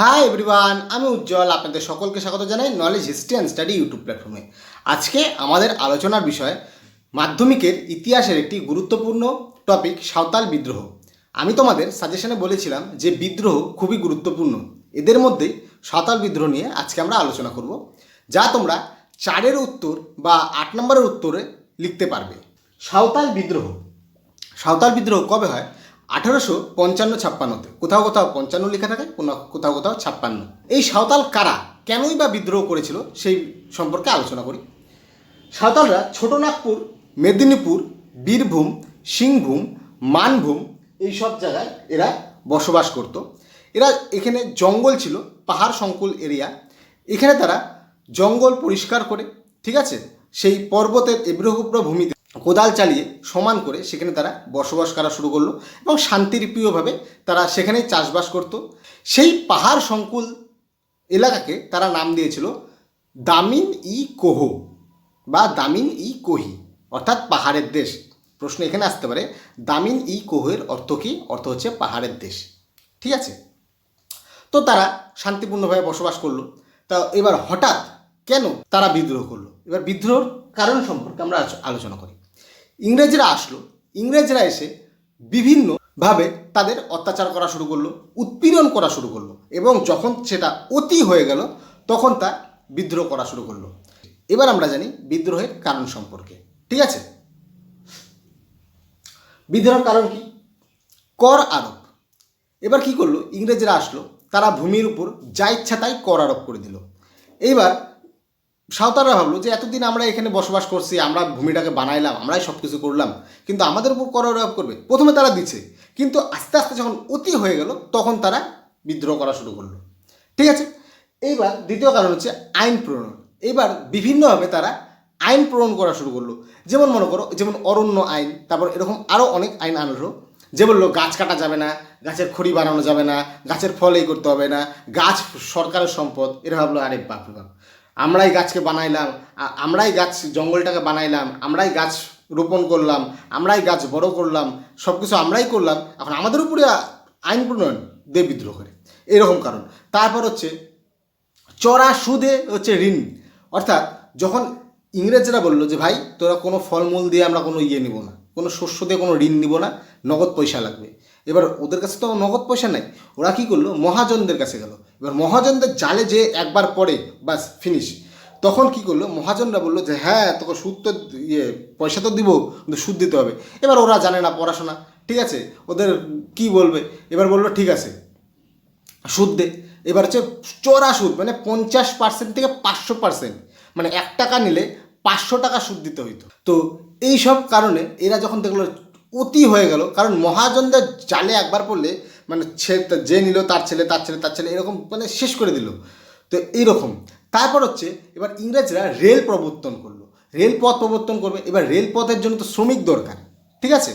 Hi everyone আমি উজ্জ্বল, আপনাদের সকলকে স্বাগত জানাই knowledge history and study YouTube প্ল্যাটফর্মে আজকে আমাদের আলোচনার বিষয় মাধ্যমিকের ইতিহাসের একটি গুরুত্বপূর্ণ টপিক সাঁওতাল বিদ্রোহ। আমি তোমাদের সাজেশনে বলেছিলাম যে বিদ্রোহ খুবই গুরুত্বপূর্ণ। এদের মধ্যে সাঁওতাল বিদ্রোহ নিয়ে আজকে আমরা আলোচনা করব, যা তোমরা চারের উত্তর বা আট নম্বরের উত্তরে লিখতে পারবে। সাঁওতাল বিদ্রোহ। সাঁওতাল বিদ্রোহ কবে হয়? আঠারোশো পঞ্চান্ন ছাপ্পান্নতে। কোথাও কোথাও পঞ্চান্ন লেখা থাকে কোথাও কোথাও ছাপ্পান্ন। এই সাঁওতাল কারা? কেনই বা বিদ্রোহ করেছিল? সেই সম্পর্কে আলোচনা করি। সাঁওতালরা ছোটনাগপুর, মেদিনীপুর, বীরভূম, সিংভূম, মানভূম এই সব জায়গায় এরা বসবাস করত। এরা এখানে জঙ্গল ছিল, পাহাড় সংকুল এরিয়া। এখানে তারা জঙ্গল পরিষ্কার করে, ঠিক আছে? সেই পর্বতের এবড়োখুবড়ো ভূমিতে কোদাল চালিয়ে সমান করে সেখানে তারা বসবাস করা শুরু করল এবং শান্তিপ্রিয়ভাবে তারা সেখানেই চাষবাস করত। সেই পাহাড় সংকুল এলাকাকে তারা নাম দিয়েছিল দামিন ই কোহ বা দামিন ই কোহি, অর্থাৎ পাহাড়ের দেশ। প্রশ্ন এখানে আসতে পারে, দামিন ই কোহের অর্থ কী? অর্থ হচ্ছে পাহাড়ের দেশ। ঠিক আছে? তো তারা শান্তিপূর্ণভাবে বসবাস করল। তা এবার হঠাৎ কেন তারা বিদ্রোহ করল? এবার বিদ্রোহর কারণ সম্পর্কে আমরা আলোচনা করি। ইংরেজরা আসলো। ইংরেজরা এসে বিভিন্নভাবে তাদের অত্যাচার করা শুরু করল, উৎপীড়ন করা শুরু করল এবং যখন সেটা অতি হয়ে গেল, তখন তা বিদ্রোহ করা শুরু করল। এবার আমরা জানি বিদ্রোহের কারণ সম্পর্কে, ঠিক আছে? বিদ্রোহের কারণ কি? কর আরোপ। এবার কি করল? ইংরেজরা আসলো, তারা ভূমির উপর যা ইচ্ছা তাই কর আরোপ করে দিল। এইবার সাঁওতালরা ভাবলো যে এতদিন আমরা এখানে বসবাস করছি, আমরা ভূমিটাকে বানাইলাম, আমরাই সব কিছু করলাম। কিন্তু আমাদের উপর কর আরোপ করবে। প্রথমে তারা দিচ্ছে। কিন্তু আস্তে আস্তে যখন অতি হয়ে গেল, তখন তারা বিদ্রোহ করা শুরু করল। ঠিক আছে? এইবার দ্বিতীয় কারণ হচ্ছে আইন প্রণয়ন। এইবার বিভিন্নভাবে তারা আইন প্রণয়ন করা শুরু করল। যেমন মনে করো, যেমন অরণ্য আইন, তারপর এরকম আরও অনেক আইন আনলো। যে বলল, গাছ কাটা যাবে না, গাছের খড়ি বানানো যাবে না, গাছের ফল এই করতে হবে না, গাছ সরকারের সম্পদ, এরা ভাবলো, আরে বাপ বাপ। আমরাই গাছকে বানাইলাম আমরাই গাছ জঙ্গলটাকে বানাইলাম, আমরাই গাছ রোপণ করলাম, আমরাই গাছ বড় করলাম সব কিছু আমরাই করলাম, এখন আমাদের উপরে আইন প্রণয়ন দে বিদ্রোহ করে। এরকম কারণ। তারপর হচ্ছে চড়া সুদে হচ্ছে ঋণ। অর্থাৎ যখন ইংরেজরা বলল যে, ভাই, তোরা কোনো ফলমূল দিয়ে আমরা কোনো ইয়ে নিব না, কোনো শস্য দিয়ে কোনো ঋণ নিব না, নগদ পয়সা লাগবে। এবার ওদের কাছে তো নগদ পয়সা নাই। ওরা কি করল? মহাজনদের কাছে গেল। এবার মহাজনদের জালে যে একবার পড়ে বাস ফিনিশ তখন কি করল? মহাজনরা বলল যে হ্যাঁ তোকে সুদ তো ইয়ে পয়সা তো দিব, কিন্তু সুদ দিতে হবে। এবার ওরা জানে না পড়াশোনা, ঠিক আছে? ওদের কি বলবে? এবার বলল, ঠিক আছে, সুদ দে। এবার হচ্ছে চোরা সুদ মানে পঞ্চাশ পার্সেন্ট থেকে পাঁচশো পার্সেন্ট মানে এক টাকা নিলে পাঁচশো টাকা সুদ দিতে হইতো। তো এই সব কারণে এরা যখন দেখল অতি হয়ে গেল, কারণ মহাজনদের জালে একবার পড়লে মানে ছে যে নিল, তার ছেলে তার ছেলে তার ছেলে, এরকম মানে শেষ করে দিল। তো এইরকম। তারপর হচ্ছে, এবার ইংরেজরা রেল প্রবর্তন করল। রেলপথ প্রবর্তন করবে। এবার রেলপথের জন্য তো শ্রমিক দরকার, ঠিক আছে?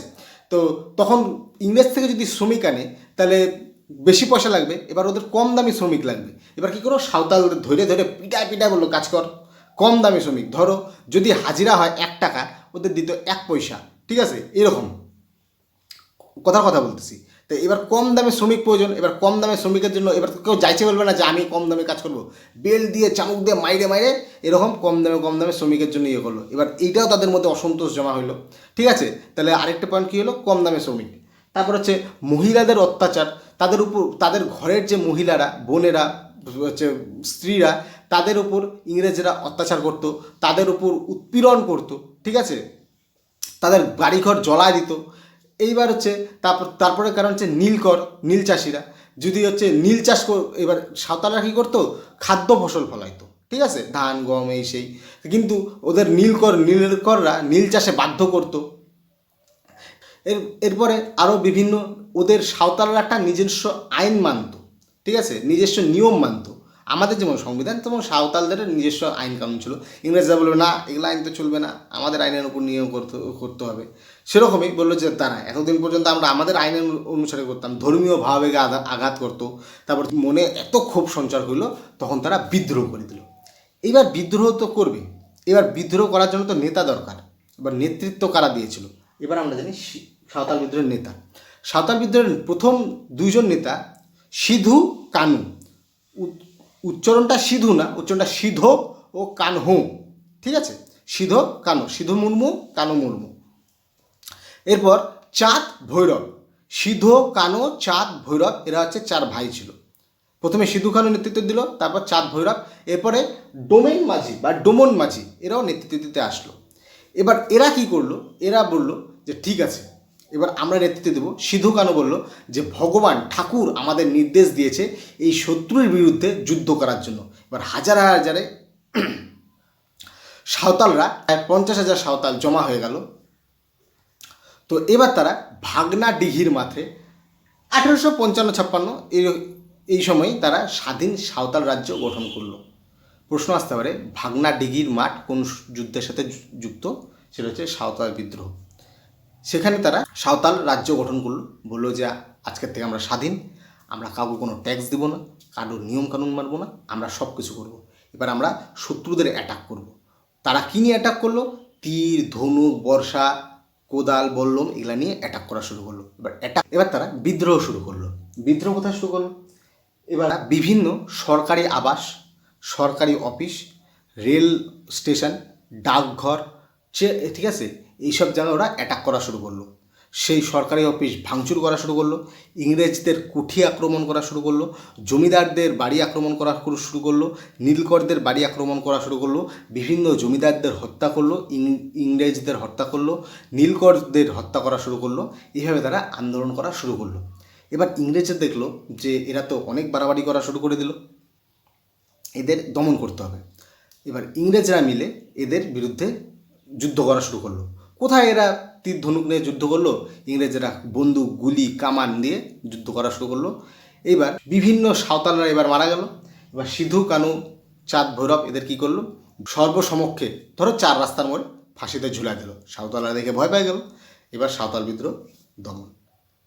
তো তখন ইংরেজ থেকে যদি শ্রমিক আনে, তাহলে বেশি পয়সা লাগবে, এবার ওদের কম দামি শ্রমিক লাগবে। এবার কি করো? সাঁওতালদের ধরে ধরে পিটায় পিটায় বলল, কাজ কর, কম দামি শ্রমিক, ধরো যদি হাজিরা হয় এক টাকা, ওদের দিত এক পয়সা। ঠিক আছে? এরকম। কথার কথা বলতেছি। তো এবার কম দামে শ্রমিক প্রয়োজন, এবার কম দামে শ্রমিকের জন্য এবার কেউ যাইছে বলবে না যে আমি কম দামে কাজ করব। বেল দিয়ে, চামুক দিয়ে, মাইরে মাইরে এরকম কম দামে কম দামে শ্রমিকের জন্য ইয়ে করল। এবার এইটাও তাদের মধ্যে অসন্তোষ জমা হলো ঠিক আছে? তাহলে আরেকটা পয়েন্ট কী হলো? কম দামে শ্রমিক। তারপর হচ্ছে মহিলাদের অত্যাচার। তাদের উপর, তাদের ঘরের যে মহিলারা, বোনেরা, হচ্ছে স্ত্রীরা, তাদের উপর ইংরেজরা অত্যাচার করত, তাদের উপর উৎপীড়ন করত। ঠিক আছে? তাদের বাড়িঘর জ্বলায় দিত। এইবার হচ্ছে তারপর তারপরে কারণ হচ্ছে নীলকর, নীল চাষিরা। যদি হচ্ছে নীল চাষ এবার সাঁওতালরা কী করতো? খাদ্য ফসল ফলাইতো। ঠিক আছে? ধান, গম, এই সেই। কিন্তু ওদের নীলকর, নীলকররা নীল চাষে বাধ্য করতো। এর, এরপরে আরও বিভিন্ন ওদের সাঁওতালরা একটা নিজস্ব আইন মানতো। ঠিক আছে? নিজস্ব নিয়ম মানতো। আমাদের যেমন সংবিধান, তেমন সাঁওতালদের নিজস্ব আইন কানুন ছিল। ইংরেজরা বলবে না এগুলো আইন তো চলবে না। আমাদের আইনের উপর নিয়ম করতে করতে হবে। সেরকমই বলল যে তারা এতদিন পর্যন্ত আমরা আমাদের আইনের অনুসারে করতাম। ধর্মীয় ভাবাবেগে আঘাত আঘাত করতো। তারপর মনে এত ক্ষোভ সঞ্চার হইল তখন তারা বিদ্রোহ করে দিল। এবার বিদ্রোহ তো করবে। এবার বিদ্রোহ করার জন্য তো নেতা দরকার। এবার নেতৃত্ব কারা দিয়েছিল? এবার আমরা জানি সাঁওতাল বিদ্রোহের নেতা। সাঁওতাল বিদ্রোহের প্রথম দুইজন নেতা সিধু কানু। উচ্চারণটা সিধু না, উচ্চারণটা সিধ ও কানহু। ঠিক আছে? সিধ কানো সিধু মুর্মু কানু মুর্মু। এরপর চাঁদ ভৈরব। সিধু কানো চাঁদ ভৈরব, এরা হচ্ছে চার ভাই ছিল। প্রথমে সিধু খানও নেতৃত্ব দিল, তারপর চাঁদ ভৈরব, এরপরে ডোমেন মাঝি বা ডোমন মাঝি, এরাও নেতৃত্ব দিতে আসলো। এবার এরা কি করল? এরা বলল যে, ঠিক আছে এবার আমরা নেতৃত্ব দেব। সিধু কানু বলল যে, ভগবান ঠাকুর আমাদের নির্দেশ দিয়েছে এই শত্রুর বিরুদ্ধে যুদ্ধ করার জন্য। এবার হাজার হাজারে সাঁওতালরা, প্রায় পঞ্চাশ হাজার সাঁওতাল জমা হয়ে গেল। তো এবার তারা ভাগনা ডিঘির মাঠে আঠেরোশো পঞ্চান্ন ছাপ্পান্ন এই এই সময় তারা স্বাধীন সাঁওতাল রাজ্য গঠন করল। প্রশ্ন আসতে পারে, ভাগনা ডিঘির মাঠ কোন যুদ্ধের সাথে যুক্ত? সেটা হচ্ছে সাঁওতাল বিদ্রোহ। সেখানে তারা সাঁওতাল রাজ্য গঠন করল। বলল যে, আজকের থেকে আমরা স্বাধীন। আমরা কাউকে কোনো ট্যাক্স দেবো না কারোর নিয়ম কানুন মানবো না, আমরা সব কিছু করব। এবার আমরা শত্রুদের অ্যাটাক করব। তারা কী নিয়ে অ্যাটাক করল? তীর, ধনুক, বর্ষা, কোদাল, বল্লম এগুলা নিয়ে অ্যাটাক করা শুরু করল। এবার অ্যাটাক এবার তারা বিদ্রোহ শুরু করল। বিদ্রোহ কোথায় শুরু করল? এবার বিভিন্ন সরকারি আবাস, সরকারি অফিস, রেল স্টেশন, ডাকঘর ঠিক আছে? এইসব জায়গায় ওরা অ্যাটাক করা শুরু করল। সেই সরকারি অফিস ভাঙচুর করা শুরু করল, ইংরেজদের কুঠি আক্রমণ করা শুরু করল, জমিদারদের বাড়ি আক্রমণ করা শুরু- করল, নীলকরদের বাড়ি আক্রমণ করা শুরু করল, বিভিন্ন জমিদারদের হত্যা করল ইংরেজদের হত্যা করল, নীলকরদের হত্যা করা শুরু করল, এইভাবে তারা আন্দোলন করা শুরু করল। এবার ইংরেজরা দেখল যে এরা তো অনেক বাড়াবাড়ি করা শুরু করে দিল। এদের দমন করতে হবে। এবার ইংরেজরা মিলে এদের বিরুদ্ধে যুদ্ধ করা শুরু করল। কোথায় এরা তীর ধনুক নিয়ে যুদ্ধ করল? ইংরেজরা বন্দুক, গুলি, কামান দিয়ে যুদ্ধ করা শুরু করল। এবার বিভিন্ন সাঁওতালরা এবার মারা গেল। এবার সিধু, কানু, চাঁদ, ভৈরব এদের কি করল? সর্বসমক্ষে ধরো চার রাস্তার মোড়ে ফাঁসিতে ঝুলাই দিল সাঁওতালরা দেখে ভয় পেয়ে গেল। এবার সাঁওতাল বিদ্রোহ দমন।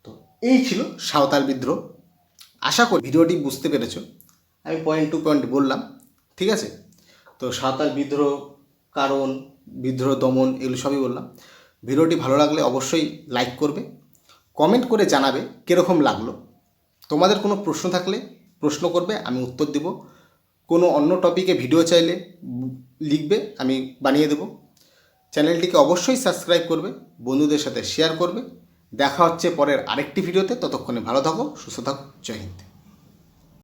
তো এই ছিল সাঁওতাল বিদ্রোহ। আশা করি ভিডিওটি বুঝতে পেরেছ। আমি পয়েন্ট টু পয়েন্ট বললাম। ঠিক আছে? তো সাঁওতাল বিদ্রোহ কারণ বিদ্রোহ, দমন এগুলো সবই বললাম। ভিডিওটি ভালো লাগলে অবশ্যই লাইক করবে কমেন্ট করে জানাবে কীরকম লাগল। তোমাদের কোনো প্রশ্ন থাকলে প্রশ্ন করবে, আমি উত্তর দেব। কোনো অন্য টপিকে ভিডিও চাইলে লিখবে, আমি বানিয়ে দেবো। চ্যানেলটিকে অবশ্যই সাবস্ক্রাইব করবে, বন্ধুদের সাথে শেয়ার করবে। দেখা হচ্ছে পরের আরেকটি ভিডিওতে ততক্ষণে ভালো থাকো, সুস্থ থাকো, জয় হিন্দ।